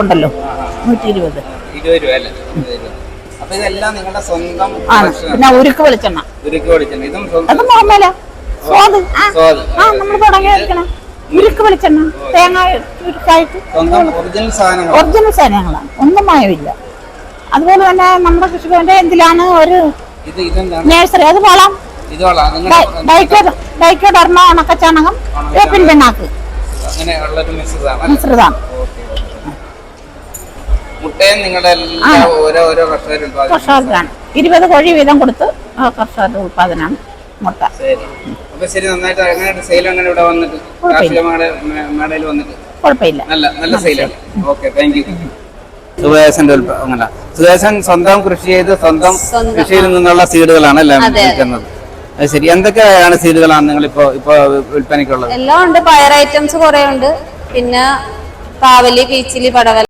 ഉണ്ടല്ലോ. നൂറ്റി ഇരുപത് ഇരുപത് രൂപ അല്ലേ? ഇരുപത് അപ്പൊ ഇതെല്ലാം നിങ്ങളുടെ സ്വന്തം ആണ്. പിന്നെ ഉരുക്ക് വെളിച്ചെണ്ണ. ഉരുക്ക് വെളിച്ചെണ്ണ. ഇതും അത് സ്വാദ്. ആ. നമ്മൾ തുടങ്ങി വെക്കണം ഉരുക്ക് വെളിച്ചെണ്ണ. തേങ്ങ ഉരുക്കായിട്ട്. ഒറിജിനൽ സാധനങ്ങളാണ്. ഒന്നും മായമില്ല അതുപോലെ തന്നെ നമ്മുടെ കൃഷിഭവന്റെ എന്തിലാണ് ഒരു നേഴ്സറി. അത് വളം. ഡൈക്കോ അർമ്മ ഉണക്കച്ചാണകം. വേപ്പിൻ പിണ്ണാക്ക്. അങ്ങനെ ഉള്ളൊരു മിക്സസ് ആണ് അല്ലേ? മിശ്രിതം ഓക്കേ, ഓക്കേ. മുട്ടയും നിങ്ങളുടെ എല്ലാ ഓരോ ഓരോ കർഷകരും കർഷകർക്കാണ്. ഇരുപത് കോഴി വീതം കൊടുത്ത് കർഷകരുടെ ഉൽപാദനമാണ് മുട്ട. ശരി. അപ്പൊ ശരി നന്നായിട്ട് അങ്ങനെ സെയിൽ അങ്ങനെ ഇവിടെ വന്നിട്ട്? മേടയിൽ വന്നിട്ട്? കുഴപ്പമില്ല. നല്ല നല്ല സെയിലാണ് ഓക്കെ താങ്ക് യു സുഖേശന്റെ അങ്ങനെ സുഖേശൻ സ്വന്തം കൃഷി ചെയ്ത് സ്വന്തം കൃഷിയിൽ നിന്നുള്ള സീഡുകളാണ് എല്ലാം വിൽക്കുന്നത്? ശരി. എന്തൊക്കെയാണ് സീഡുകളാണ് നിങ്ങൾ ഇപ്പോ ഇപ്പൊ വിൽപ്പനയ്ക്കുള്ളത്? എല്ലാം ഉണ്ട്. പയർ ഐറ്റംസ് കുറെ ഉണ്ട്. പിന്നെ പാവലി കീച്ചിലി പടവല.